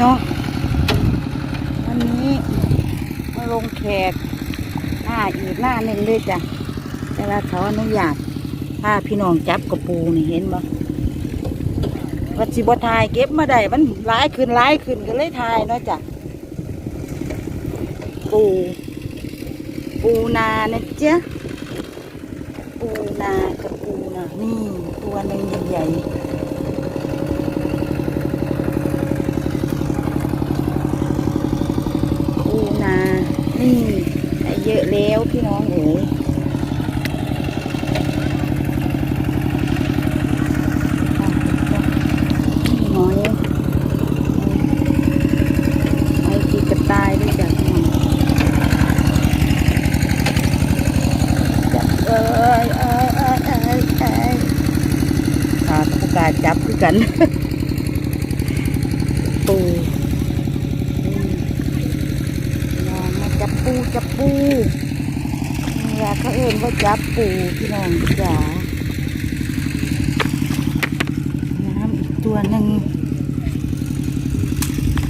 เนาะวันนี้มาลงแขกหน้าอีกหน้าหนึ่งด้วยจ้ะแต่ว่าเขาอนุญาตพาพี่น้องจับกระปูนี่เห็นบ่วัดสิบทายเก็บมาได้มันร้ายขึ้นร้ายขึ้นก็เลยทายเนาะจ้ะปูปูนานะจ๊ะปูนากับปูนานี่ตัวหนึ่งใหญ่ๆปู นานี่ได้เยอะแล้วพี่น้องเอ๋ยนี่น้อยไอ้ตีกระตายด้วยจ้ะพี่น้องจับเอ้ยเอ้ยเอ้ยเอ้ยขาผู้กาจับคือกัน ปูอืมลองมา จับปูจับปูนี่แหละเขาเอ่นว่าจับปูพี่น้องจ๋าน้ำอีกตัวหนึ่ง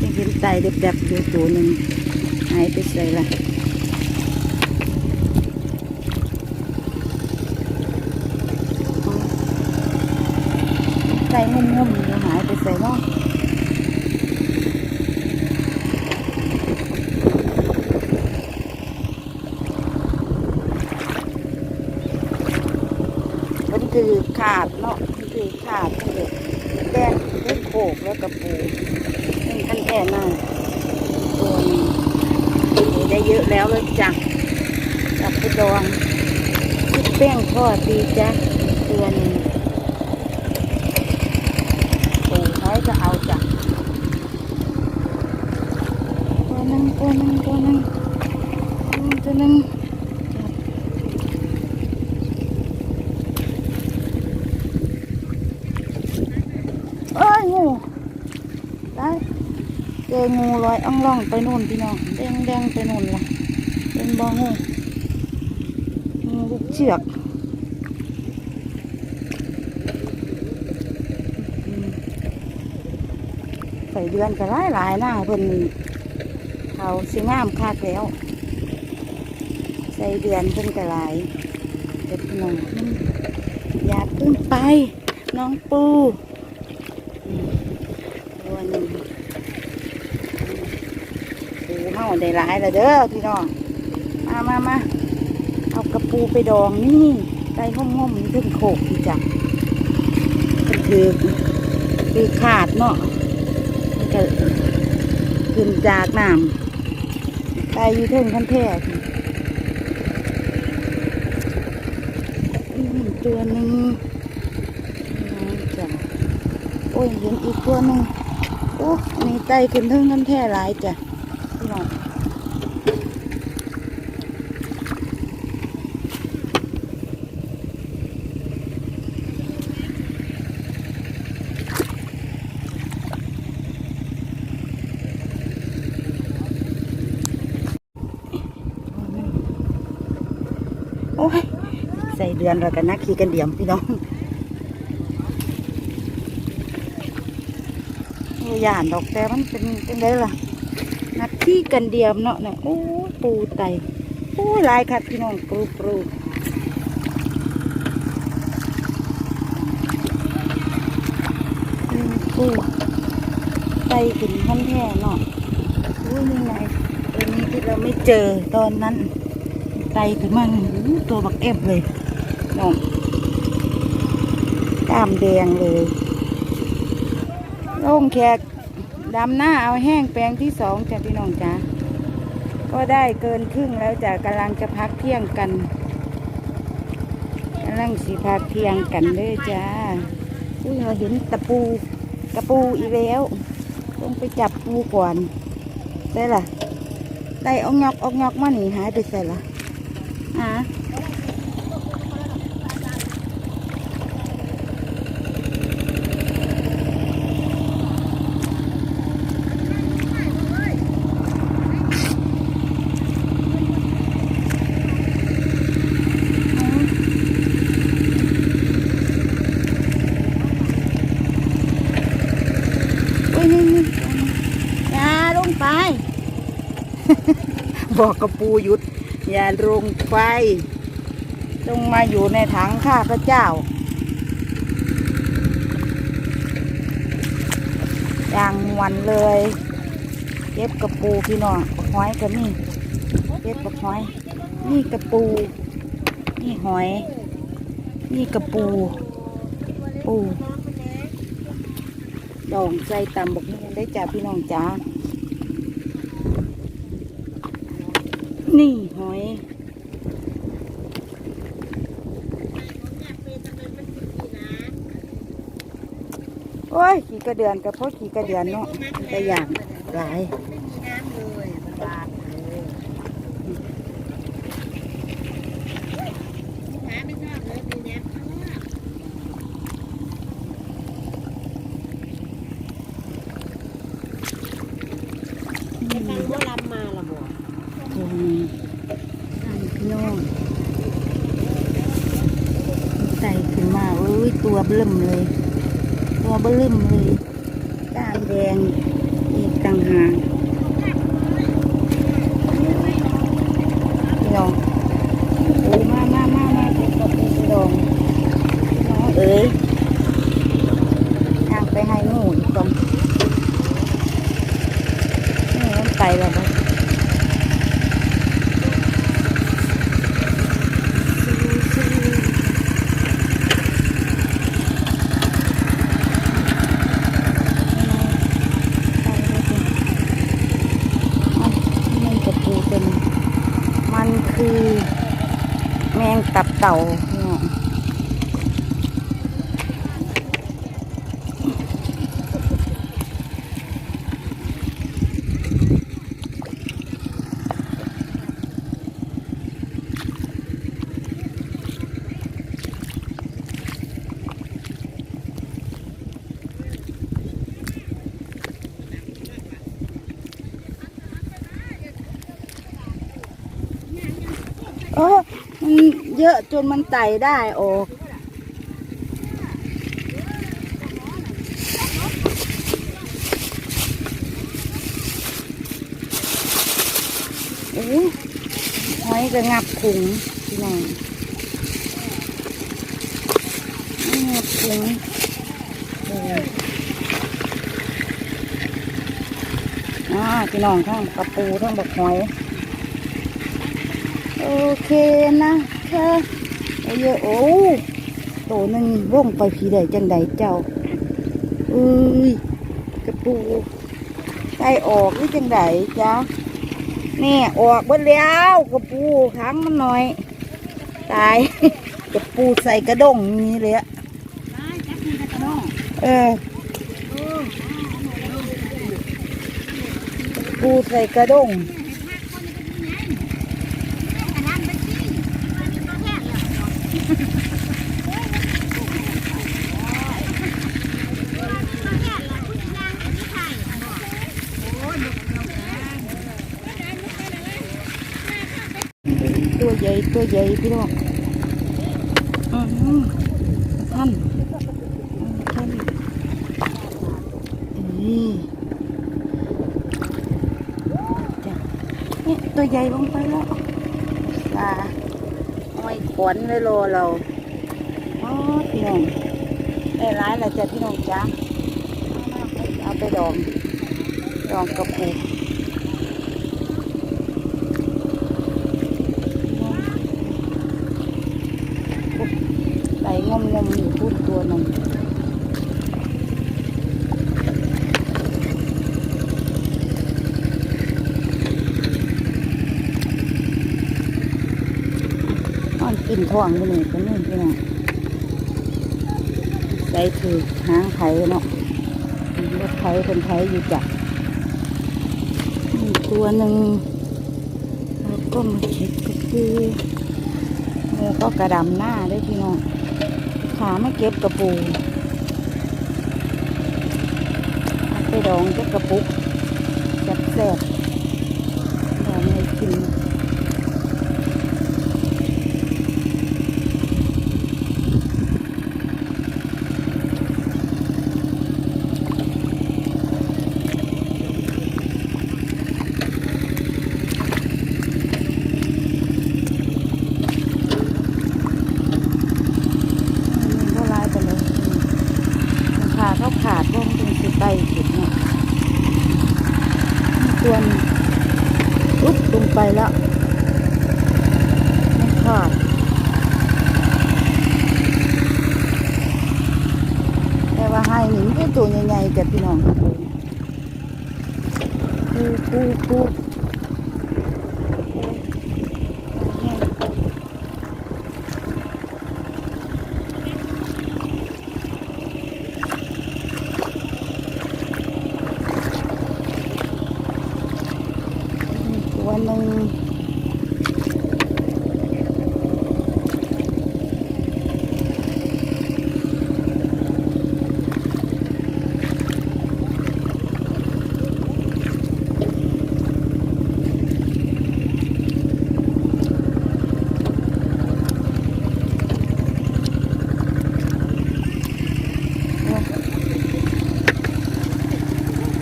ยังเห็นไตเด็บๆอยู่ตัวหนึ่งหายไปใส่ละ ใจงุ่มๆอยู่หายไปใส่เนาะมันคือขาดเนาะมันคือขาดมันเลยแดงเล็ กแล้วกระปูเป็นขั้นแอนน่ะตัวนี้นี่ได้เยอะแล้วเลยจ้ะจับไปดองคิดแป้งทอดดีจ้ะตัวนึงปูเขาจะเอาจ้ะตัวนึงตัวนึงตัวนึงตัวนึงเอ้ยงูได้เจ องูลอยอ่องล่องไปนู่นพี่น้องแดงแดงไปนู่นละเป็นบ่งูงูลูกเชือกใส่เดือนก็หลายหลายๆหน้าเพิ่นเขาสิงามคักแล้ว ใส่เดือนเพิ่นก็หลายเด็ดพี่น้องมันอย่าเพิ่งไป น้องปูอืมตัวหนึ่งปูเฮา ได้หลายแล้วเด้อพี่น้องมามามาเอากระปูไปดองนี่ใส่ห้อมๆนี่ถึงโขกพี่จ้ะก็คือคือขาดเนาะก็ขึ้นจากน้ำไปอยู่เทิงคันแท้ตัวหนึ่งจ้ะโอ้ยเห็นอีกตัวหนึ่งโอ้อันนี้ไตขึ้นเทิงคันแท้หลายจ้ะ พี่น้องโอ้ยใส่เดือนเรากันนะขี่กันเดี่ยมพี่น้องบ่ย่านดอกแต่มันเป็นเป็นไงล่ะ นักขี่กันเดียมเนาะเนี่ยโอ้ปูไตโอ้ลายคัดพี่น้องปลูปลูปูไตขึ้นขั้นแท่เนาะโอ้ยนี่ไงตัวนี้ที่เราไม่เจอตอนนั้นไตขึ้นมาอู้ตัวบักเอฟเลยน้องกล้ามแดงเลยโล่งแขก ดำหน้าเอาแห้งแปลงที่สองจ้ะพี่น้องจ้าก็ได้เกินครึ่งแล้วจ้ะกำลังจะพักเที่ยงกันกำลังสีพักเที่ยงกันเลยจ้าอุ้ยเราเห็นตะปูตะปูอีกแล้ว ต้องไปจับปูก่อนได้ล่ะได้ออกงอกออกงอกมาหนีหายไปใส่ละฮะอุ้ยนี่นี่ ไป บอกกระปูหยุด อย่าลงไฟจงมาอยู่ในถังข้าพระเจ้า อย่างวันเลยเก็บกระปูพี่น้องหอยก็นี่เก็บบักหอย นี่กระปู นี่หอย นี่กระปู ปูดองใจต่ำบักนี่ได้จ้าพี่น้องจ้า นี่หอยโอ้ยขี่กระเดือนกับพ่อขี่กระเดือนเนาะแต่อย่างหลาย ไม่มีน้ำเลยบาดเลยลูกค้าไม่ชอบเลยมีน้ำชอบจะฟังว่าลำมาละบ่ โอ้ยนั่นพี่น้องไต่ขึ้นมาเบลืมเลยตัวเบิ่มเลยก้าแดงอีกต่างหากพี่น้องโอ้ยมามามามาเก็บกับพี่น้องพี่น้องเอ้ยทางไปให้หนูอีกตรงนี่มันไปแล้วบ่ มันจะปูเป็น มันคือแมงตับ เก่าเนี่ยโอ้มันเยอะจนมันไต่ได้โอ้โอ้หอยจะงับขุงพี่น้องงับขุงโอ้อ่าพี่น้องทั้งกระปูทั้งบักหอย โอเคนะ เธอโอ้ยโอ้โตนึงว่องไปผีใดจังใดเจ้าอุ้ยกระปูไก่ออกหรือจังใดจ้านี่ออกหมดแล้วกระปูค้างมันหน่อย ตายกระปูใส่กระด้งนี่เลยอะเออกระปูใส่กระด้ง ตัวใหญ่ตัวใหญ่พี่น้องอือหือท่านท่านนี่จ้ะนี่ตัวใหญ่ลงไปแล้วปลา ขวนไว้รอเราอ๋อพี่น้องได้ร้ายแล้วจ้ะพี่น้องจ้ะเอาไปดอง ดองกระปุกไหลงมงมอยู่พูดตัวหนึ่ง กินท้องกันนี่ก็นี่พี่น้องใส่ถือหางไผ่เนาะรถไผ่เป็นไผ่อยู่จักตัวหนึ่งแล้วก็มาเช็ดก็คือแล้วก็กระดำหน้าได้พี่น้องขาไม่เก็บกระปูไปดองจะกระปุกแซ่บแซ่บๆดองให้กิน ขาดพวกมันสิไปเก็บเนี่ยมีตัวหนึงอุ๊บลงไปแล้วไม่ขาดแต่ว่าให้หนิมันเป็นตัว ใหญ่ๆแต่พี่น้องปูปูปูตัวหนึ่ง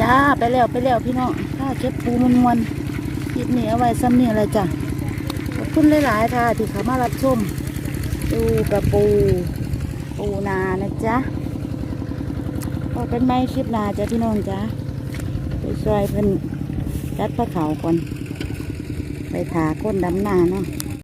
จ้า ไปแล้วไปแล้วพี่น้องถ้าเก็บปูมันมวนคลิปนี้เอาไว้ซ้ำนี่เลยจ้ะขอบคุณหลายๆค่ะที่เขามารับชมดูกระปู ปูนานะจ๊ะพอกันไหมคลิปนาจ้ะพี่น้องจ้ะไปช่วยเพิ่นจัดพระเขาก่อนไปถาก้นดำหน้าเนาะ